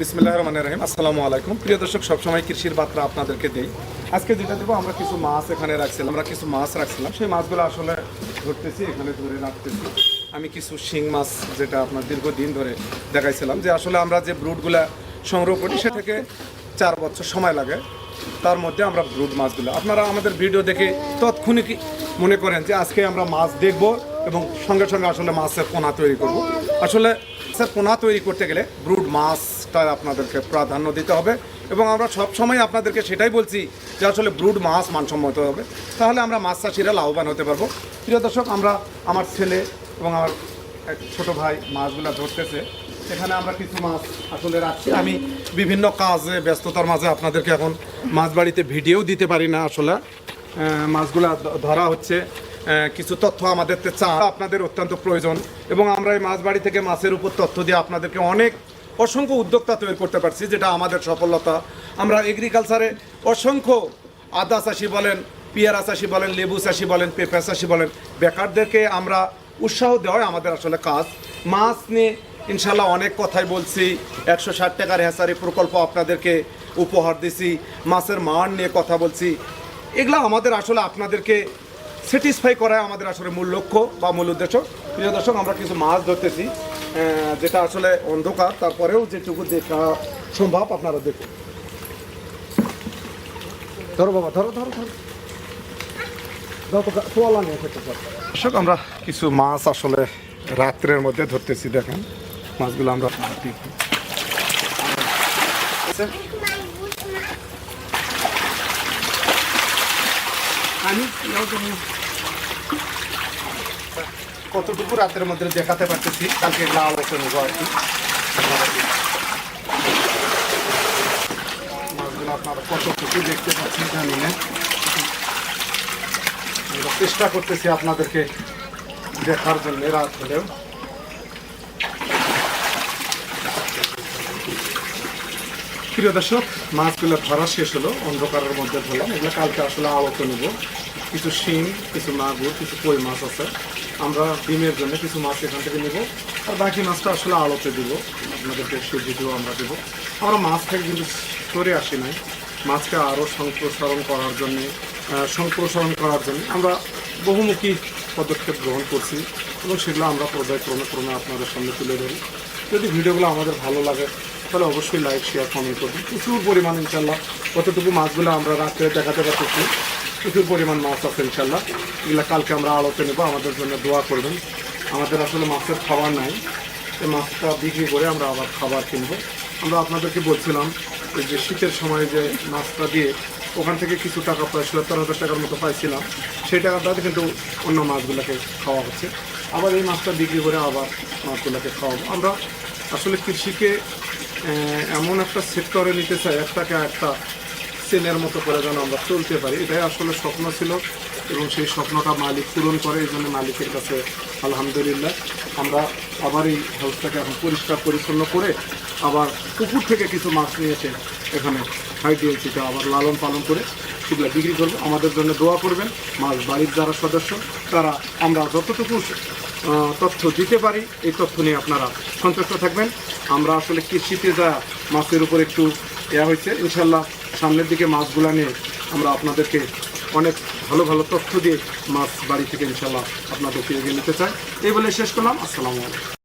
বিসমিল্লাহ রহমান রহিম। আসসালামু আলাইকুম। প্রিয় দর্শক, সবসময় কৃষির বার্তা আপনাদেরকে দেই। আজকে যেটা দেবো, আমরা কিছু মাছ এখানে রাখছিলাম, আমরা কিছু মাছ রাখছিলাম। সেই মাছগুলো আসলে ধরতেছি, এখানে ধরে রাখতেছি। আমি কিছু শিং মাছ যেটা আপনার দীর্ঘদিন ধরে দেখাইছিলাম, যে আসলে আমরা যে ব্রুডগুলা সংগ্রহ করি, সে থেকে চার বছর সময় লাগে। তার মধ্যে আমরা ব্রুড মাছগুলো, আপনারা আমাদের ভিডিও দেখে তৎক্ষণিক মনে করেন যে আজকে আমরা মাছ দেখব এবং সঙ্গে সঙ্গে আসলে মাছের পোনা তৈরি করব। আসলে স্যার, পোনা তৈরি করতে গেলে ব্রুড মাছটা আপনাদেরকে প্রাধান্য দিতে হবে এবং আমরা সব সময় আপনাদেরকে সেটাই বলছি যে আসলে ব্রুড মাছ মানসম্মত হবে। তাহলে আমরা মাছ চাষিরা লাভবান হতে পারব। প্রিয় দর্শক, আমরা আমার ছেলে এবং আমার এক ছোট ভাই মাছগুলো ধরতেছে। এখানে আমরা কিছু মাছ আসলে রাখছি। আমি বিভিন্ন কাজে, ব্যস্ততার মাঝে আপনাদেরকে এখন মাছ বাড়িতে ভিডিও দিতে পারি না আসলে। মাছগুলা ধরা হচ্ছে। কিছু তথ্য আমাদের চা আপনাদের অত্যন্ত প্রয়োজন এবং আমরা এই মাছ বাড়ি থেকে মাছের উপর তথ্য দিয়ে আপনাদেরকে অনেক অসংখ্য উদ্যোক্তা তৈরি করতে পারছি, যেটা আমাদের সফলতা। আমরা এগ্রিকালচারে অসংখ্য আদা চাষি বলেন, পেয়ারা চাষি বলেন, লেবু চাষি বলেন, পেঁপা চাষি বলেন, বেকারদেরকে আমরা উৎসাহ দেওয়াই আমাদের আসলে কাজ। মাছ নিয়ে ইনশাল্লাহ অনেক কথাই বলছি, একশো ষাট টাকার হ্যাসারি প্রকল্প আপনাদেরকে উপহার দিছি, মাছের মান নিয়ে কথা বলছি। এগুলো আমাদের আসলে আপনাদেরকে স্যাটিসফাই করাই আমাদের আসলে মূল লক্ষ্য বা মূল উদ্দেশ্য। প্রিয় দর্শক আমরা কিছু মাছ ধরতেছি যেটা আসলে অন্ধকার তারপরেও যেটুকু দেখা সম্ভব আপনারা দেখুন। ধরো বাবা ধরো ধরো ধরো। তোলা নিয়ে দর্শক আমরা কিছু মাছ আসলে রাত্রের মধ্যে ধরতেছি দেখেন। মাছগুলো আমরা আমি কতটুকু রাতের মধ্যে দেখাতে পারতেছি? কালকে লাল আলোচনা নেব আর কি আপনারা কতটুকু দেখতে পাচ্ছেন জানি না। চেষ্টা করতেছি আপনাদেরকে দেখার জন্য রাত হলেও। প্রিয় দর্শক, মাছগুলো ধরা শেষ হলো, অন্ধকারের মধ্যে ধরলাম। এগুলো কালকে আসলে আলোতে নেব। কিছু শিং কিছু মাগুর, কিছু কই মাছ আছে। আমরা ডিমের জন্য কিছু মাছ এখান থেকে নেব। আর বাকি মাছটা আসলে আলোতে দিব। আপনাদেরকে সে ভিডিও আমরা দেবো। আমরা মাছ থেকে কিন্তু সরে আসি নাই। মাছকে আরও সম্প্রসারণ করার জন্য সম্প্রসারণ করার জন্য আমরা বহুমুখী পদক্ষেপ গ্রহণ করছি এবং সেগুলো আমরা পর্যায়ক্রমে ক্রমে আপনাদের সামনে তুলে ধরি। যদি ভিডিওগুলো আমাদের ভালো লাগে তাহলে অবশ্যই লাইক শেয়ার কমেন্ট করবেন। প্রচুর পরিমাণ ইনশাল্লাহ। কতটুকু মাছগুলো আমরা রাত্রে দেখাতে পারতেছি, প্রচুর পরিমাণ মাছ আছে ইনশাল্লাহ। এগুলো কালকে আমরা আলোতে নেব, আমাদের জন্য দোয়া করবেন। আমাদের আসলে মাছের খাবার নাই। এই মাছটা বিক্রি করে আমরা আবার খাবার কিনবো। আমরা আপনাদেরকে বলছিলাম যে শীতের সময় যে মাছটা দিয়ে ওখান থেকে কিছু টাকা প্রায় সত্তর হাজার টাকার মতো পাইছিলাম, সেই টাকাটাতে কিন্তু অন্য মাছগুলোকে খাওয়া হচ্ছে। আবার এই মাছটা বিক্রি করে আবার মাছগুলোকে খাওয়াবো। আমরা আসলে কৃষিকে এমন একটা সেট করে নিতে চাই, একটাকে একটা সেনের মতো করে যেন আমরা চলতে পারি। এটাই আসলে স্বপ্ন ছিল এবং সেই স্বপ্নটা মালিক পূরণ করে, এই জন্য মালিকের কাছে আলহামদুলিল্লাহ। আমরা আবার এই হাউসটাকে এখন পরিষ্কার পরিচ্ছন্ন করে আবার পুকুর থেকে কিছু মাছ নিয়ে এসে এখানে হাইডিএলসিতে আবার লালন পালন করে সেগুলো বিক্রি করব, আমাদের জন্য দোয়া করবেন মাছ বাড়ির যারা সদস্য, তারা আমরা যতটুকু তথ্য দিতে পারি, এই তথ্য নিয়ে আপনারা সন্তুষ্ট থাকবেন। আমরা আসলে কৃষিতে যা মাছের উপর একটু দেওয়া হয়েছে, ইনশাল্লাহ সামনের দিকে মাছগুলা নিয়ে আমরা আপনাদেরকে অনেক ভালো ভালো তথ্য দিয়ে মাছ বাড়ি থেকে ইনশাল্লাহ আপনাদেরকে এগিয়ে নিতে চাই। এই বলে শেষ করলাম। আসসালামু আলাইকুম।